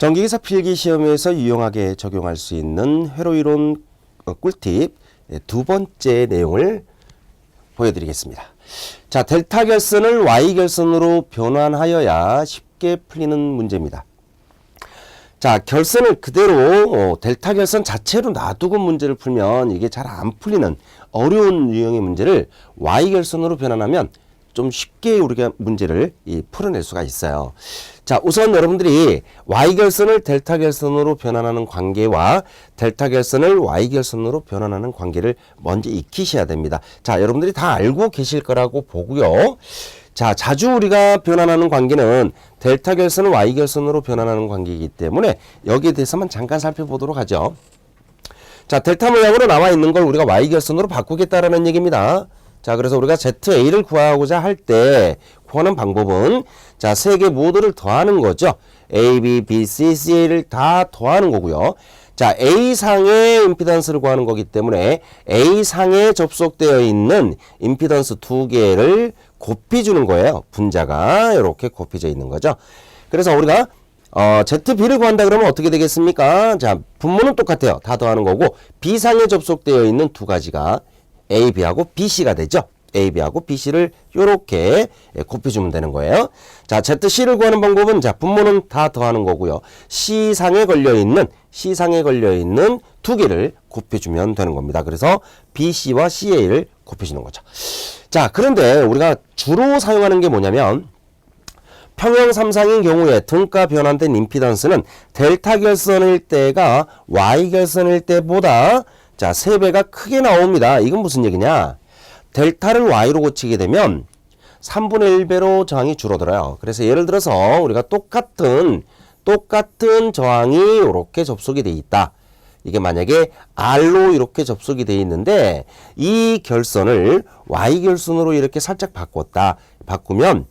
전기기사 필기 시험에서 유용하게 적용할 수 있는 회로이론 어, 꿀팁 예, 두 번째 내용을 보여드리겠습니다. 자, 델타 결선을 Y 결선으로 변환하여야 쉽게 풀리는 문제입니다. 자, 결선을 그대로 어, 델타 결선 자체로 놔두고 문제를 풀면 이게 잘 안 풀리는 어려운 유형의 문제를 Y 결선으로 변환하면 좀 쉽게 우리가 문제를 이, 풀어낼 수가 있어요. 자, 우선 여러분들이 Y 결선을 델타 결선으로 변환하는 관계와 델타 결선을 Y 결선으로 변환하는 관계를 먼저 익히셔야 됩니다. 자, 여러분들이 다 알고 계실 거라고 보고요. 자, 자주 우리가 변환하는 관계는 델타 결선을 Y 결선으로 변환하는 관계이기 때문에 여기에 대해서만 잠깐 살펴보도록 하죠. 자, 델타 모양으로 나와 있는 걸 우리가 Y 결선으로 바꾸겠다라는 얘기입니다. 자, 그래서 우리가 ZA를 구하고자 할 때 구하는 방법은 자, 세 개 모두를 더하는 거죠. A, B, B, C, C를 다 더하는 거고요. 자, A상의 임피던스를 구하는 거기 때문에 A상에 접속되어 있는 임피던스 두 개를 곱해 주는 거예요. 분자가 이렇게 곱해져 있는 거죠. 그래서 우리가 어, ZB를 구한다 그러면 어떻게 되겠습니까? 자, 분모는 똑같아요. 다 더하는 거고 B상에 접속되어 있는 두 가지가 AB하고 BC가 되죠. AB하고 BC를 요렇게 곱해주면 되는 거예요. 자, ZC를 구하는 방법은 자, 분모는 다 더하는 거고요. C상에 걸려있는, C상에 걸려있는 두 개를 곱해주면 되는 겁니다. 그래서 BC와 CA를 곱해주는 거죠. 자, 그런데 우리가 주로 사용하는 게 뭐냐면 평형 삼상인 경우에 등가 변환된 임피던스는 델타 결선일 때가 Y 결선일 때보다 자, 3배가 크게 나옵니다. 이건 무슨 얘기냐? 델타를 Y로 고치게 되면 3분의 1배로 저항이 줄어들어요. 그래서 예를 들어서 우리가 똑같은 똑같은 저항이 이렇게 접속이 돼 있다. 이게 만약에 R로 이렇게 접속이 돼 있는데 이 결선을 Y 결선으로 이렇게 살짝 바꿨다. 바꾸면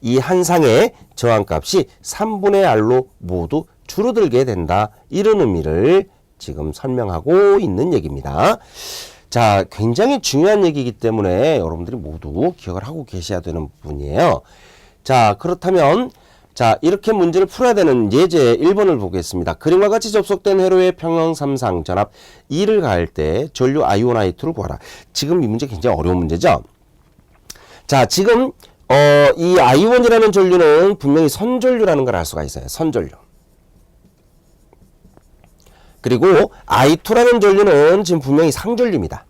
이 한 상의 저항값이 3분의 R로 모두 줄어들게 된다. 이런 의미를 지금 설명하고 있는 얘기입니다. 자, 굉장히 중요한 얘기이기 때문에 여러분들이 모두 기억을 하고 계셔야 되는 부분이에요. 자, 그렇다면 자, 이렇게 문제를 풀어야 되는 예제 1번을 보겠습니다. 그림과 같이 접속된 회로의 평형 삼상 전압 2를 가할 때 전류 I1, I2를 구하라. 지금 이 문제 굉장히 어려운 문제죠. 자, 지금 어, 이 I1이라는 전류는 분명히 선전류라는 걸 알 수가 있어요. 선전류. 그리고 I2라는 전류는 지금 분명히 상전류입니다.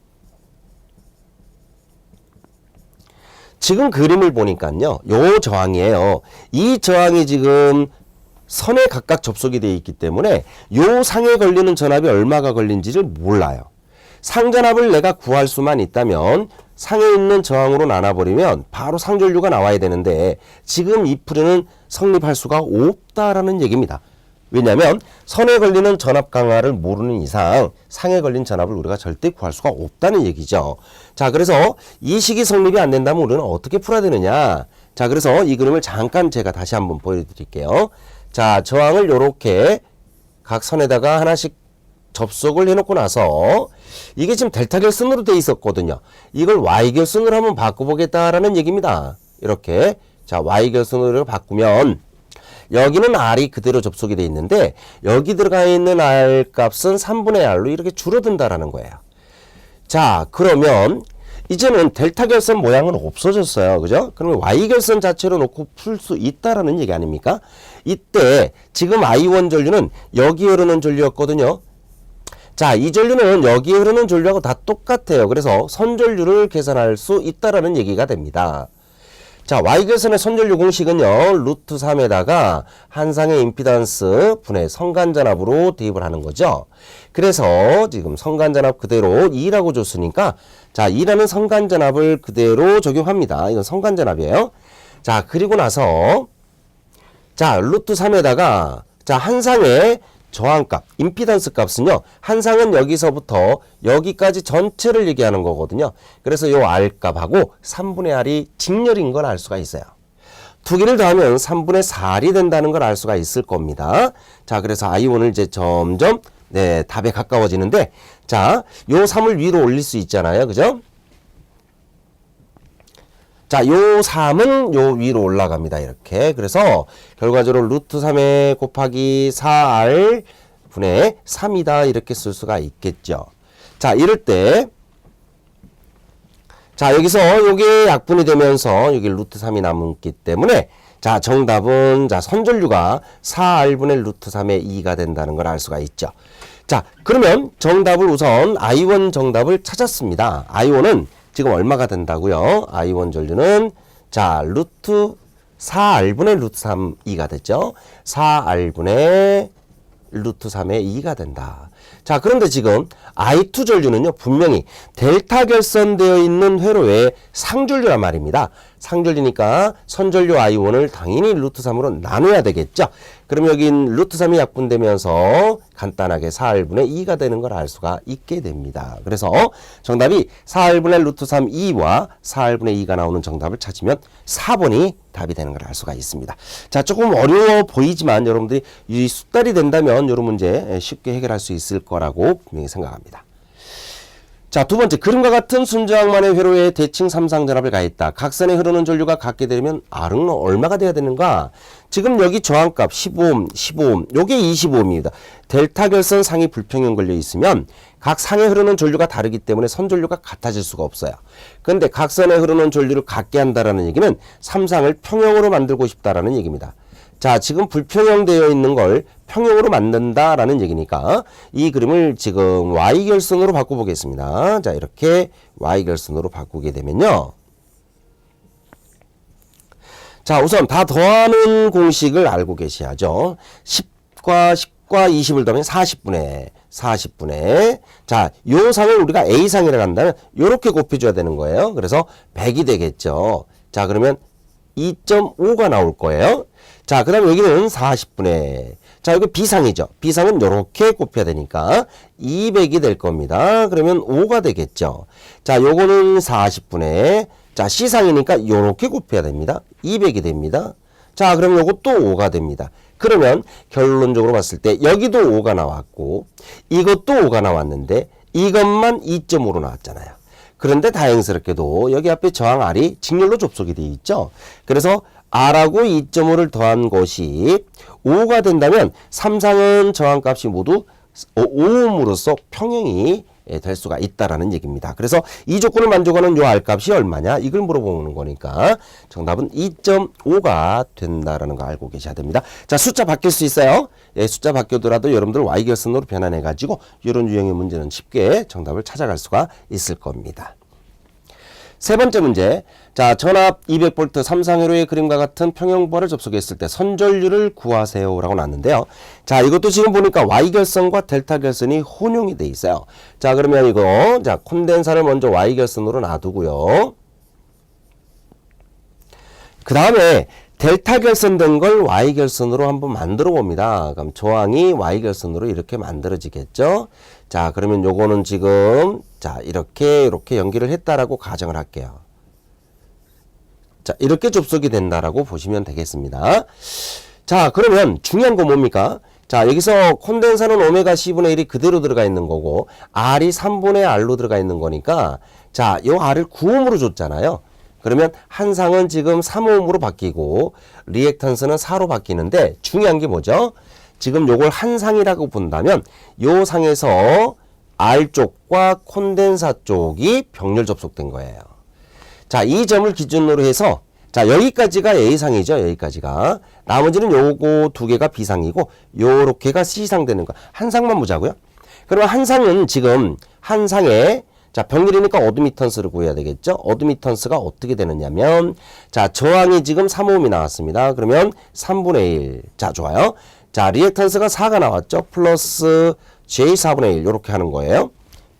지금 그림을 보니까요. 요 저항이에요. 이 저항이 지금 선에 각각 접속이 되어 있기 때문에 요 상에 걸리는 전압이 얼마가 걸린지를 몰라요. 상전압을 내가 구할 수만 있다면 상에 있는 저항으로 나눠버리면 바로 상전류가 나와야 되는데 지금 이 풀이는 성립할 수가 없다라는 얘기입니다. 왜냐하면 선에 걸리는 전압 강화를 모르는 이상 상에 걸린 전압을 우리가 절대 구할 수가 없다는 얘기죠. 자, 그래서 이 식이 성립이 안 된다면 우리는 어떻게 풀어야 되느냐? 자, 그래서 이 그림을 잠깐 제가 다시 한번 보여드릴게요. 자, 저항을 이렇게 각 선에다가 하나씩 접속을 해놓고 나서 이게 지금 델타 결선으로 돼 있었거든요. 이걸 Y 결선으로 한번 바꿔보겠다라는 얘기입니다. 이렇게 자 Y 결선으로 바꾸면 여기는 R이 그대로 접속이 돼 있는데 여기 들어가 있는 R 값은 3분의 R로 이렇게 줄어든다라는 거예요. 자 그러면 이제는 델타 결선 모양은 없어졌어요. 그죠? 그러면 Y 결선 자체로 놓고 풀 수 있다라는 얘기 아닙니까? 이때 지금 I1 전류는 여기 흐르는 전류였거든요. 자, 이 전류는 여기 흐르는 전류하고 다 똑같아요. 그래서 선전류를 계산할 수 있다라는 얘기가 됩니다. 자, Y결선의 선전류 공식은요, 루트 3에다가 한상의 임피던스 분의 성간전압으로 대입을 하는 거죠. 그래서 지금 성간전압 그대로 2라고 줬으니까, 자, 2라는 성간전압을 그대로 적용합니다. 이건 성간전압이에요. 자, 그리고 나서, 자, 루트 3에다가, 자, 한상의 저항값, 임피던스 값은요. 한 상은 여기서부터 여기까지 전체를 얘기하는 거거든요. 그래서 요 R 값하고 3분의 R이 직렬인 걸 알 수가 있어요. 두 개를 더하면 3분의 4R이 된다는 걸 알 수가 있을 겁니다. 자, 그래서 I1을 이제 점점 네, 답에 가까워지는데 자, 요 3을 위로 올릴 수 있잖아요. 그죠? 자, 요 3은 요 위로 올라갑니다. 이렇게. 그래서 결과적으로 루트 3에 곱하기 4r 분의 3이다. 이렇게 쓸 수가 있겠죠. 자, 이럴 때 자, 여기서 요게 약분이 되면서 여기 루트 3이 남기 때문에 자, 정답은 자, 선전류가 4r분의 루트 3의 2가 된다는 걸 알 수가 있죠. 자, 그러면 정답을 우선 I1 정답을 찾았습니다. I1은 지금 얼마가 된다고요? I1 전류는 자, 루트 4r분의 루트 3 2가 됐죠. 4r분의 루트 3의 2가 된다. 자, 그런데 지금 I2 전류는요, 분명히 델타 결선되어 있는 회로의 상전류란 말입니다. 상전류니까 선전류 I1을 당연히 루트 3으로 나눠야 되겠죠. 그럼 여긴 루트 3이 약분되면서 간단하게 4r분의 2가 되는 걸 알 수가 있게 됩니다. 그래서 정답이 4r분의 루트 3 2와 4r분의 2가 나오는 정답을 찾으면 4번이 답이 되는 걸 알 수가 있습니다. 자, 조금 어려워 보이지만 여러분들이 이 숙달이 된다면 이런 문제 쉽게 해결할 수 있을 거라고 분명히 생각합니다. 자, 두 번째, 그림과 같은 순저항만의 회로에 대칭 삼상전압을 가했다. 각선에 흐르는 전류가 같게 되면 R은 얼마가 돼야 되는가? 지금 여기 저항값 15옴, 15옴, 요게 25옴입니다. 델타 결선 상이 불평형 걸려 있으면 각 상에 흐르는 전류가 다르기 때문에 선전류가 같아질 수가 없어요. 그런데 각선에 흐르는 전류를 같게 한다라는 얘기는 삼상을 평형으로 만들고 싶다라는 얘기입니다. 자, 지금 불평형 되어 있는 걸 평형으로 만든다라는 얘기니까 이 그림을 지금 Y결선으로 바꿔보겠습니다. 자, 이렇게 Y결선으로 바꾸게 되면요. 자, 우선 다 더하는 공식을 알고 계셔야죠. 10과 10과 20을 더하면 40분의 40분의 자, 요 상을 우리가 A상이라고 한다면 요렇게 곱해 줘야 되는 거예요. 그래서 100이 되겠죠. 자, 그러면 2.5가 나올 거예요. 자, 그 다음에 여기는 40분의 자, 이거 B상이죠. B상은 요렇게 곱해야 되니까 200이 될 겁니다. 그러면 5가 되겠죠. 자, 요거는 40분의 자, C상이니까 요렇게 곱해야 됩니다. 200이 됩니다. 자, 그럼 요것도 5가 됩니다. 그러면 결론적으로 봤을 때 여기도 5가 나왔고 이것도 5가 나왔는데 이것만 2.5로 나왔잖아요. 그런데 다행스럽게도 여기 앞에 저항 R이 직렬로 접속이 되어 있죠. 그래서 R하고 2.5를 더한 것이 5가 된다면 삼상은 저항값이 모두 5옴으로써 평형이 예, 될 수가 있다라는 얘기입니다. 그래서 이 조건을 만족하는 요 R값이 얼마냐? 이걸 물어보는 거니까 정답은 2.5가 된다라는 거 알고 계셔야 됩니다. 자, 숫자 바뀔 수 있어요. 예, 숫자 바뀌더라도 여러분들 Y결선으로 변환해 가지고 이런 유형의 문제는 쉽게 정답을 찾아갈 수가 있을 겁니다. 세 번째 문제. 자, 전압 200V 삼상회로의 그림과 같은 평형부하를 접속했을 때 선전류를 구하세요라고 나왔는데요. 자, 이것도 지금 보니까 Y결선과 델타 결선이 혼용이 돼 있어요. 자, 그러면 이거 자, 콘덴사를 먼저 Y결선으로 놔두고요. 그 다음에 델타 결선된 걸 Y 결선으로 한번 만들어 봅니다. 그럼 조항이 Y 결선으로 이렇게 만들어지겠죠. 자, 그러면 요거는 지금 자, 이렇게 이렇게 연기를 했다라고 가정을 할게요. 자, 이렇게 접속이 된다라고 보시면 되겠습니다. 자, 그러면 중요한 건 뭡니까? 자, 여기서 콘덴사는 오메가 C분의 1이 그대로 들어가 있는 거고, R이 3분의 R로 들어가 있는 거니까, 자, 요 R을 9옴으로 줬잖아요. 그러면 한 상은 지금 3옴으로 바뀌고, 리액탄스는 4로 바뀌는데, 중요한 게 뭐죠? 지금 요걸 한 상이라고 본다면, 요 상에서 R 쪽과 콘덴사 쪽이 병렬 접속된 거예요. 자, 이 점을 기준으로 해서 자, 여기까지가 A상이죠. 여기까지가. 나머지는 요거 두 개가 B상이고 요렇게가 C상 되는 거. 한 상만 보자고요. 그러면 한 상은 지금 한 상에 자, 병렬이니까 어드미턴스를 구해야 되겠죠? 어드미턴스가 어떻게 되느냐면 자, 저항이 지금 3옴이 나왔습니다. 그러면 3분의 1. 자, 좋아요. 자, 리액턴스가 4가 나왔죠? 플러스 J4분의 1 요렇게 하는 거예요.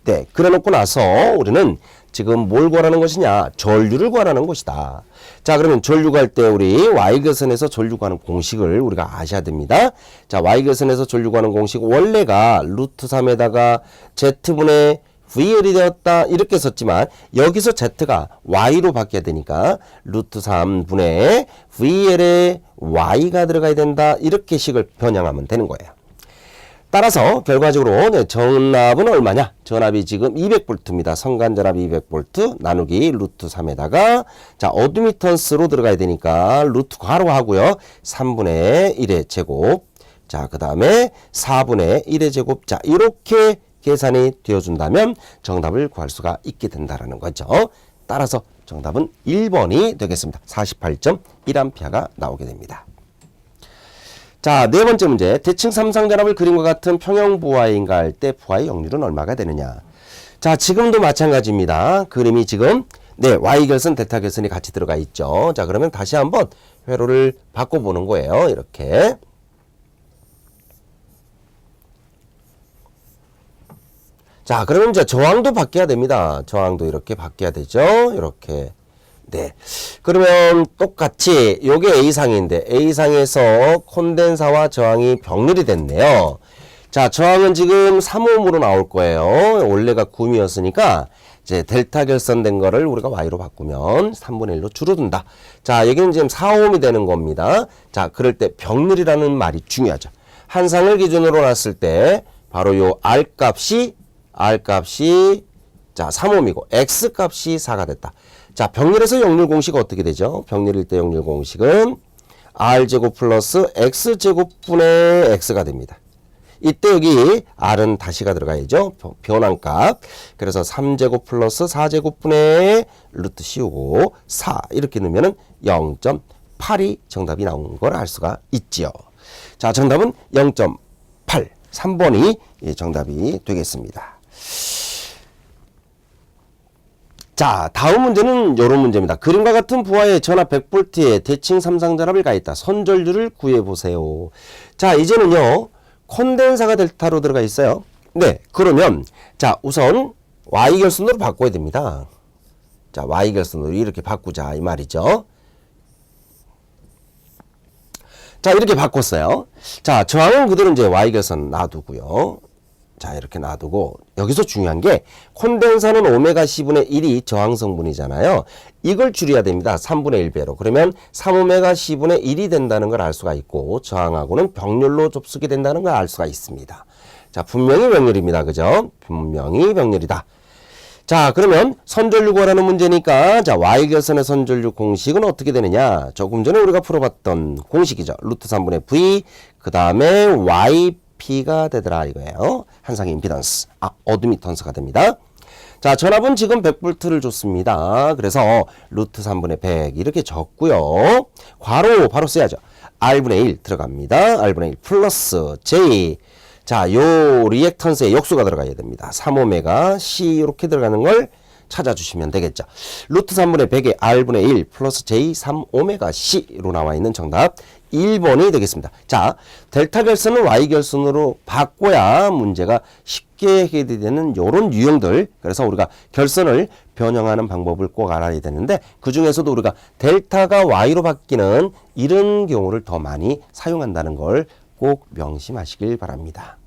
네, 그래 놓고 나서 우리는 지금 뭘 구하라는 것이냐? 전류를 구하라는 것이다. 자, 그러면 전류 구할 때 우리 Y결선에서 전류 구하는 공식을 우리가 아셔야 됩니다. 자, Y결선에서 전류 구하는 공식 원래가 루트 3에다가 Z분의 VL이 되었다 이렇게 썼지만 여기서 Z가 Y로 바뀌어야 되니까 루트 3분의 VL에 Y가 들어가야 된다 이렇게 식을 변형하면 되는 거예요. 따라서 결과적으로 네, 전압은 얼마냐? 전압이 지금 200볼트입니다. 성간 전압 200볼트 나누기 루트 3에다가 자 어드미턴스로 들어가야 되니까 루트 괄호 하고요. 3분의 1의 제곱. 자, 그 다음에 4분의 1의 제곱. 자, 이렇게 계산이 되어준다면 정답을 구할 수가 있게 된다라는 거죠. 따라서 정답은 1번이 되겠습니다. 48.1암페어가 나오게 됩니다. 자, 네 번째 문제. 대칭 삼상전압을 그림과 같은 평형 부하인가 할 때 부하의 역률은 얼마가 되느냐. 자, 지금도 마찬가지입니다. 그림이 지금 네, y 결선, 델타 결선이 같이 들어가 있죠. 자, 그러면 다시 한번 회로를 바꿔보는 거예요. 이렇게. 자, 그러면 이제 저항도 바뀌어야 됩니다. 저항도 이렇게 바뀌어야 되죠. 이렇게. 네. 그러면 똑같이 요게 A상인데 A상에서 콘덴사와 저항이 병렬이 됐네요. 자, 저항은 지금 3ohm으로 나올 거예요. 원래가 9ohm이었으니까 이제 델타 결선된 거를 우리가 Y로 바꾸면 3분의 1로 줄어든다. 자, 여기는 지금 4ohm이 되는 겁니다. 자, 그럴 때 병렬이라는 말이 중요하죠. 한 상을 기준으로 놨을 때 바로 요 R 값이 R 값이 자 3옴이고 X 값이 4가 됐다. 자 병렬에서 역률 공식 어떻게 되죠? 병렬일 때 역률 공식은 R 제곱 플러스 X 제곱분의 X가 됩니다. 이때 여기 R은 다시가 들어가야죠. 변- 변환값. 그래서 3제곱 플러스 4제곱분의 루트 씌우고 4 이렇게 넣으면은 0.8이 정답이 나온 걸 알 수가 있지요. 자, 정답은 0.8. 3번이 정답이 되겠습니다. 자, 다음 문제는 이런 문제입니다. 그림과 같은 부하의 전압 100볼트에 대칭 삼상전압을 가했다. 선전류를 구해보세요. 자, 이제는요, 콘덴사가 델타로 들어가 있어요. 네, 그러면, 자, 우선 Y결선으로 바꿔야 됩니다. 자, Y결선으로 이렇게 바꾸자, 이 말이죠. 자, 이렇게 바꿨어요. 자, 저항은 그대로 이제 Y결선 놔두고요. 자, 이렇게 놔두고, 여기서 중요한 게, 콘덴사는 오메가 C분의 1이 저항 성분이잖아요. 이걸 줄여야 됩니다. 3분의 1배로. 그러면 3오메가 C분의 1이 된다는 걸 알 수가 있고, 저항하고는 병렬로 접속이 된다는 걸 알 수가 있습니다. 자, 분명히 병렬입니다. 그죠? 분명히 병렬이다. 자, 그러면 선전류 구하라는 문제니까 자, y결선의 선전류 공식은 어떻게 되느냐? 조금 전에 우리가 풀어봤던 공식이죠. 루트 3분의 v 그 다음에 yp가 되더라 이거예요. 한상의 임피던스, 아, 어드미턴스가 됩니다. 자, 전압은 지금 100볼트를 줬습니다. 그래서 루트 3분의 100 이렇게 적고요. 괄호 바로 써야죠. r분의 1 들어갑니다. r분의 1 플러스 j 자, 요 리액턴스에 역수가 들어가야 됩니다. 3오메가 C 이렇게 들어가는 걸 찾아주시면 되겠죠. 루트 3분의 100의 R분의 1 플러스 J 3오메가 C로 나와 있는 정답 1번이 되겠습니다. 자, 델타 결선을 Y 결선으로 바꿔야 문제가 쉽게 해결되는 요런 유형들. 그래서 우리가 결선을 변형하는 방법을 꼭 알아야 되는데 그 중에서도 우리가 델타가 Y로 바뀌는 이런 경우를 더 많이 사용한다는 걸 꼭 명심하시길 바랍니다.